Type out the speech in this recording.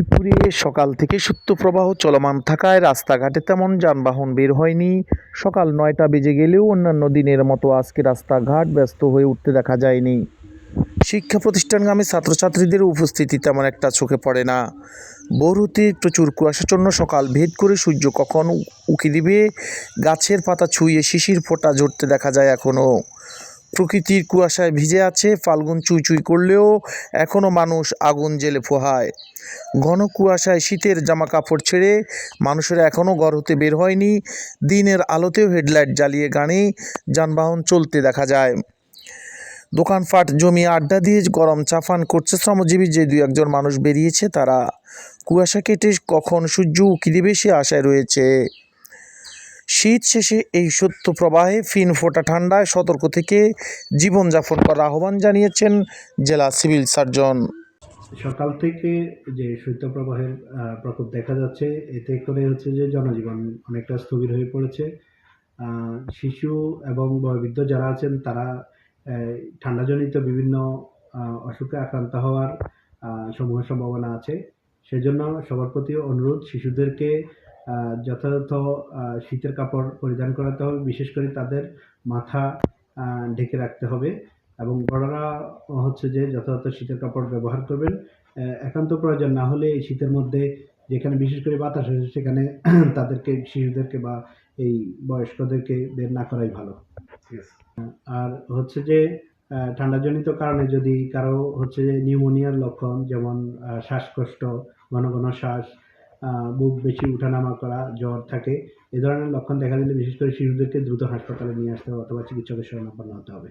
লক্ষ্মীপুরে সকাল থেকে শৈত্যপ্রবাহ চলমান থাকায় রাস্তাঘাটে তেমন যানবাহন বের হয়নি সকাল নয়টা বেজে গেলেও অন্যান্য দিনের মতো আজকে রাস্তাঘাট ব্যস্ত হয়ে উঠতে দেখা যায়নি শিক্ষা প্রতিষ্ঠানগামী ছাত্রছাত্রীদের উপস্থিতি তেমন একটা চোখে পড়ে না বরুতে প্রচুর কুয়াশাচ্ছন্ন সকাল ভেদ করে সূর্য কখন উকি দিবে গাছের পাতা ছুঁয়ে শিশির ফোঁটা ঝরতে দেখা যায় এখনও প্রকৃতির কুয়াশায় ভিজে আছে, ফাল্গুন চুই চুই করলেও এখনও মানুষ আগুন জেলে পোহায় ঘন কুয়াশায় শীতের জামা কাপড় ছেড়ে মানুষেরা এখনও ঘর হতে বের হয়নি, দিনের আলোতেও হেডলাইট জ্বালিয়ে গাড়ি যানবাহন চলতে দেখা যায়। দোকানপাট জমি আড্ডা দিয়ে গরম চাফান করছে শ্রমজীবী যে দুই একজন মানুষ বেরিয়েছে তারা। কুয়াশা কেটে কখন সূর্য উকি দিবে সে আশায় রয়েছে। শীত শেষে এই সত্য প্রবাহে ফিন ফোটা ঠান্ডায় সতর্ক থেকে জীবনযাপন করার আহ্বান জানিয়েছেন জেলা সিভিল সার্জন। সকাল থেকে যে শৈত্যপ্রবাহের প্রকোপ দেখা যাচ্ছে, এতে করে হচ্ছে যে জনজীবন অনেকটা স্থবির হয়ে পড়েছে। শিশু এবং বয়োবৃদ্ধ যারা আছেন, তারা ঠান্ডাজনিত বিভিন্ন অসুখে আক্রান্ত হওয়ার সমূহ সম্ভাবনা আছে। সেজন্য সবার প্রতি অনুরোধ, শিশুদেরকে যথাযথ শীতের কাপড় পরিধান করাতে হবে। বিশেষ করে তাদের মাথা ঢেকে রাখতে হবে এবং বড়রা হচ্ছে যে যথাযথ শীতের কাপড় ব্যবহার করবেন। একান্ত প্রয়োজন না হলে এই শীতের মধ্যে যেখানে বিশেষ করে বাতাস আছে সেখানে তাদেরকে শিশুদেরকে বা এই বয়স্কদেরকে বের না করাই ভালো। আর হচ্ছে যে ঠান্ডাজনিত কারণে যদি কারও হচ্ছে যে নিউমোনিয়ার লক্ষণ যেমন শ্বাসকষ্ট ঘন ঘন শ্বাস বুক বেশি উঠানামা করা, জ্বর থাকে, এ ধরনের লক্ষণ দেখা দিলে বিশেষ করে শিশুদেরকে দ্রুত হাসপাতালে নিয়ে আসতে হবে অথবা চিকিৎসকের শরণাপন্ন হতে হবে।